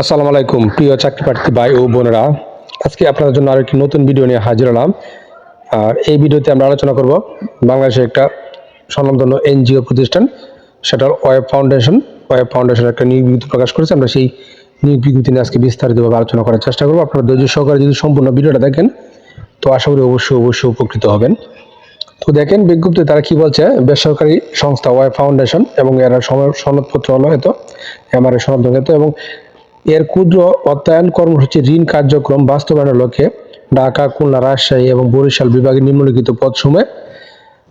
আসসালামু আলাইকুম, প্রিয় চাকরি প্রার্থী ভাই ও বোনেরা। আজকে আপনাদের জন্য আরও একটি নতুন ভিডিও নিয়ে হাজির হলাম। আর এই ভিডিওতে আমরা আলোচনা করব বাংলাদেশের একটা স্বনামধন্য এনজিও প্রতিষ্ঠান সেটা ওয়েব ফাউন্ডেশন। ওয়েব ফাউন্ডেশন একটা নিয়োগ বিজ্ঞপ্তি প্রকাশ করেছে। আমরা সেই নিয়োগ বিজ্ঞপ্তি নিয়ে আজকে বিস্তারিতভাবে আলোচনা করার চেষ্টা করব। আপনারা ধৈর্য সহকারে যদি সম্পূর্ণ ভিডিওটা দেখেন, তো আশা করি অবশ্যই অবশ্যই উপকৃত হবেন। তো দেখেন বিজ্ঞপ্তি তারা কি বলছে? বেসরকারি সংস্থা ওয়াই ফাউন্ডেশন এবং এরা সনদপত্র হলো এত এমআরএ সনদ এবং এর ক্ষুদ্র অর্থায়ন কর্মসূচি, ঋণ কার্যক্রম বাস্তবায়নের লক্ষ্যে ঢাকা, খুলনা, রাজশাহী এবং বরিশাল বিভাগের নিম্নলিখিত পদসমূহে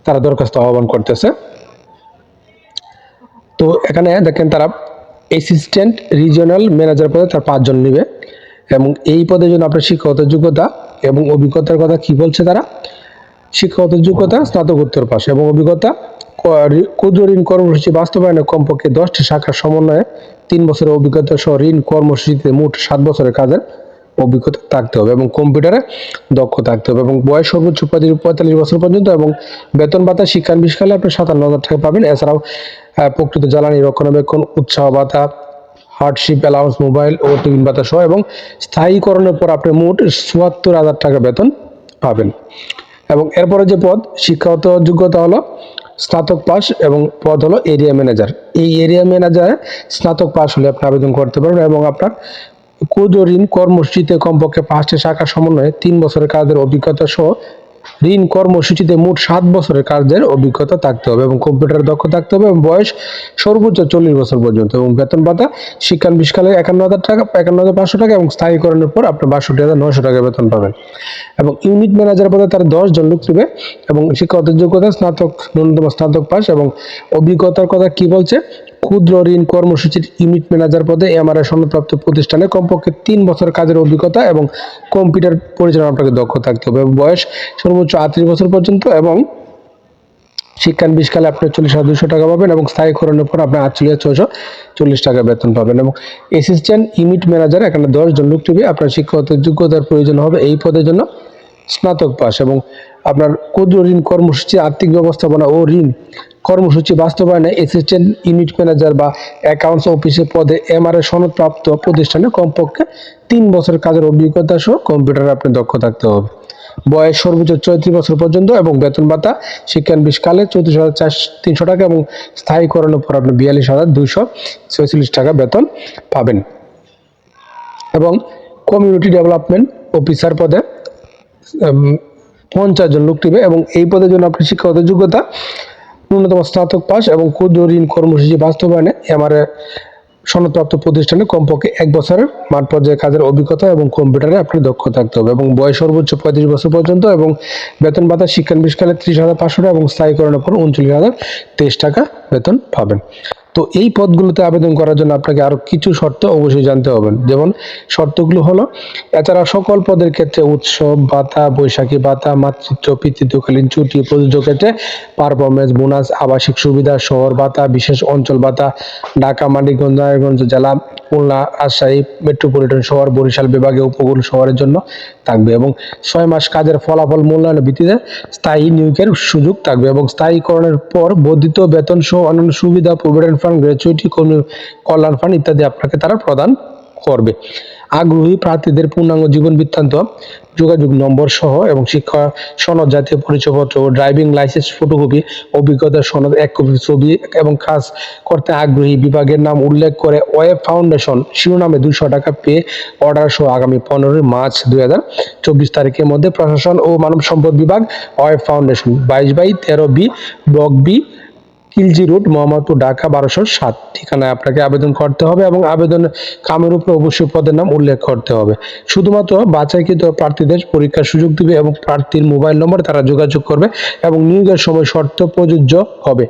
তারা দরখাস্ত আহ্বান করতেছে। তো এখানে দেখেন তারা অ্যাসিস্ট্যান্ট রিজিওনাল ম্যানেজার পদে তার পাঁচজন নেবে এবং এই পদের জন্য আপনার শিক্ষাগত যোগ্যতা এবং অভিজ্ঞতার কথা কি বলছে তারা? শিক্ষাগত যোগ্যতা, স্নাতকোত্তর পাশ এবং অভিজ্ঞতা ক্ষুদ্র ঋণ কর্মসূচি বাস্তবায়নে কমপক্ষে দশটি শাখার সমন্বয়ে তিন বছরের অভিজ্ঞতা সহ ঋণ কর্মসূচিতে মোট সাত বছরের কাজের অভিজ্ঞতা থাকতে হবে এবং কম্পিউটারে দক্ষ থাকতে হবে এবং বয়স সর্বোচ্চ পঁয়তাল্লিশ বছর পর্যন্ত এবং বেতন ভাতা শিক্ষান বিষকালে আপনি সাতান্ন হাজার টাকা পাবেন। এছাড়াও প্রকৃত জ্বালানি রক্ষণাবেক্ষণ, উৎসাহ ভাতা হার্ডশিপ অ্যালাউন্স মোবাইল ও টিফিন ভাতা সহ এবং স্থায়ীকরণের পর আপনি মোট চুয়াত্তর হাজার টাকা বেতন পাবেন। এবং এরপরে যে পদ, শিক্ষাগত যোগ্যতা হলো স্নাতক পাস এবং পদ হলো এরিয়া ম্যানেজার এই এরিয়া ম্যানেজারে স্নাতক পাস হলে আপনি আবেদন করতে পারবেন এবং আপনার কুজরিন কর্মসূচিতে কমপক্ষে পাঁচটি শাখা সমন্বয়ে তিন বছরের কাজের অভিজ্ঞতা সহ ঋণ কর্মসূচিতে মোট সাত বছরের কার্যের অভিজ্ঞতা থাকতে হবে এবং কম্পিউটার দক্ষ থাকতে হবে এবং বয়স সর্বোচ্চ চল্লিশ বছর পর্যন্ত এবং বেতন ভাতা শিক্ষান বিষকালে একান্ন হাজার টাকা, একান্ন হাজার পাঁচশো টাকা এবং স্থায়ীকরণের পর আপনার বাষট্টি হাজার নয়শো টাকা বেতন পাবেন। এবং ইউনিট ম্যানেজার পদে তার দশ জন লোক নেবে এবং শিক্ষাগত যোগ্যতা স্নাতক, ন্যূনতম স্নাতক পাস এবং অভিজ্ঞতার কথা কি বলছে? ক্ষুদ্র ঋণ কর্মসূচির ইউনিট ম্যানেজার পদে এমআরআই সনদপ্রাপ্ত প্রতিষ্ঠানে কমপক্ষে তিন বছর কাজের অভিজ্ঞতা এবং কম্পিউটার পরিচালনা আপনাকে দক্ষ থাকতে হবে। বয়স সর্বোচ্চ আটত্রিশ বছর পর্যন্ত এবং শিক্ষান বিষকালে আপনি চল্লিশ হাজার দুশো টাকা পাবেন এবং স্থায়ীকরণের পর আপনি আটচল্লিশ হাজার ছশো চল্লিশ টাকা বেতন পাবেন এবং অ্যাসিস্ট্যান্ট ইউনিট ম্যানেজার এখানে দশজন লোক নেবে আপনার শিক্ষাগত যোগ্যতার প্রয়োজন হবে এই পদের জন্য স্নাতক পাস এবং আপনার ক্ষুদ্র ঋণ কর্মসূচি, আর্থিক ব্যবস্থাপনা ও ঋণ কর্মসূচি বাস্তবায়নে অ্যাসিস্ট্যান্ট ইউনিট ম্যানেজার বা অ্যাকাউন্টস অফিসের পদে এমআরএ সনদপ্রাপ্ত প্রতিষ্ঠানে কমপক্ষে তিন বছর কাজের অভিজ্ঞতা সহ কম্পিউটারে আপনি দক্ষ থাকতে হবে। বয়স সর্বোচ্চ চৌত্রিশ বছর পর্যন্ত এবং বেতন ভাতা শিক্ষান বিষকালে চৌত্রিশ হাজার চার তিনশো টাকা এবং স্থায়ীকরণের পর আপনি বিয়াল্লিশ হাজার দুইশো ছয়চল্লিশ টাকা বেতন পাবেন। এবং কমিউনিটি ডেভেলপমেন্ট অফিসার পদে পঞ্চাশ জন লোক নেবে এবং এই পদের জন্য আপনার শিক্ষাগত যোগ্যতা ন্যূনতম স্নাতক পাস এবং ক্ষুদ্র ঋণ কর্মসূচি বাস্তবায়নে এমআরএ সনদপ্রাপ্ত প্রতিষ্ঠানে কমপক্ষে এক বছরের মাঠ পর্যায়ে কাজের অভিজ্ঞতা এবং কম্পিউটারে আপনার দক্ষ থাকতে হবে এবং বয়স সর্বোচ্চ পঁয়ত্রিশ বছর পর্যন্ত এবং বেতন ভাতা শিক্ষান বিষকালে ত্রিশ হাজার পাঁচশো টাকা এবং স্থায়ীকরণের পর উনচল্লিশ হাজার তেইশ টাকা বেতন পাবেন। তো এই পদগুলোতে আবেদন করার জন্য আপনাকে আরও কিছু শর্ত অবশ্যই জানতে হবে। যেমন শর্তগুলো হলো, এছাড়া সকল পদের ক্ষেত্রে উৎসব, ভাতা, বৈশাখী ভাতা, মাতৃত্ব, পিতৃত্বকালীন ছুটি, প্রযোজ্য ক্ষেত্রে পারফরমেন্স বোনাস আবাসিক সুবিধা, শহর ভাতা, বিশেষ অঞ্চল ভাতা, ঢাকা, মানিকগঞ্জ, নারায়ণগঞ্জ জেলা, খুলনা, রাজশাহী, মেট্রোপলিটন শহর, বরিশাল বিভাগে উপকূল শহরের জন্য থাকবে এবং ছয় মাস কাজের ফলাফল মূল্যায়নের ভিত্তিতে স্থায়ী নিয়োগের সুযোগ থাকবে এবং স্থায়ীকরণের পর বর্ধিত বেতন সহ অন্যান্য সুবিধা প্রভিডেন্ট ফান্ড গ্র্যাচুইটি কল্যাণ ফান্ড ইত্যাদি আপনাকে তারা প্রদান করবে। আগ্রহী প্রার্থীদের পূর্ণাঙ্গ জীবন বৃত্তান্ত, যোগাযোগ নম্বর সহ এবং শিক্ষা সনদ, জাতীয় পরিচয়পত্র ও ড্রাইভিং লাইসেন্স ফটোকপি অভিজ্ঞতা সনদ, এক কপি ছবি এবং কাজ করতে আগ্রহী বিভাগের নাম উল্লেখ করে ওয়েব ফাউন্ডেশন শিরোনামে দুশো টাকা পে অর্ডার সহ আগামী পনেরোই মার্চ দুই হাজার চব্বিশ তারিখের মধ্যে প্রশাসন ও মানব সম্পদ বিভাগ, ওয়েব ফাউন্ডেশন, বাইশ বাই তেরো B, block B Khilji road Mohammadpur, Dhaka, বারোশো সাত ঠিকানায় আপনাকে আবেদন করতে হবে এবং আবেদন কামের উপরে অবশ্যই পদের নাম উল্লেখ করতে হবে। শুধুমাত্র বাছাইকৃত প্রার্থীদের পরীক্ষার সুযোগ দিবে এবং প্রার্থীর মোবাইল নম্বর তারা যোগাযোগ করবে এবং নিয়োগের সময় শর্ত প্রযোজ্য হবে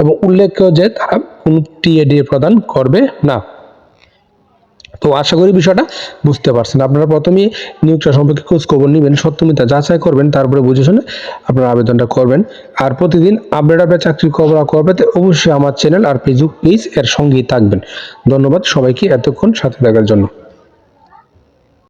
এবং উল্লেখ্য যে তারা কোনো টিএডি প্রদান করবে না। তো আশা করি বিষয়টা বুঝতে পারছেন। আপনারা প্রথমেই নিয়োগটা সম্পর্কে খোঁজ খবর নেবেন, সত্যমিতা যাচাই করবেন, তারপরে বুঝে শুনে আপনারা আবেদনটা করবেন। আর প্রতিদিন আপডেট আপনার চাকরির খবর করবে তো অবশ্যই আমার চ্যানেল আর ফেসবুক পেজ এর সঙ্গেই থাকবেন। ধন্যবাদ সবাইকে এতক্ষণ সাথে থাকার জন্য।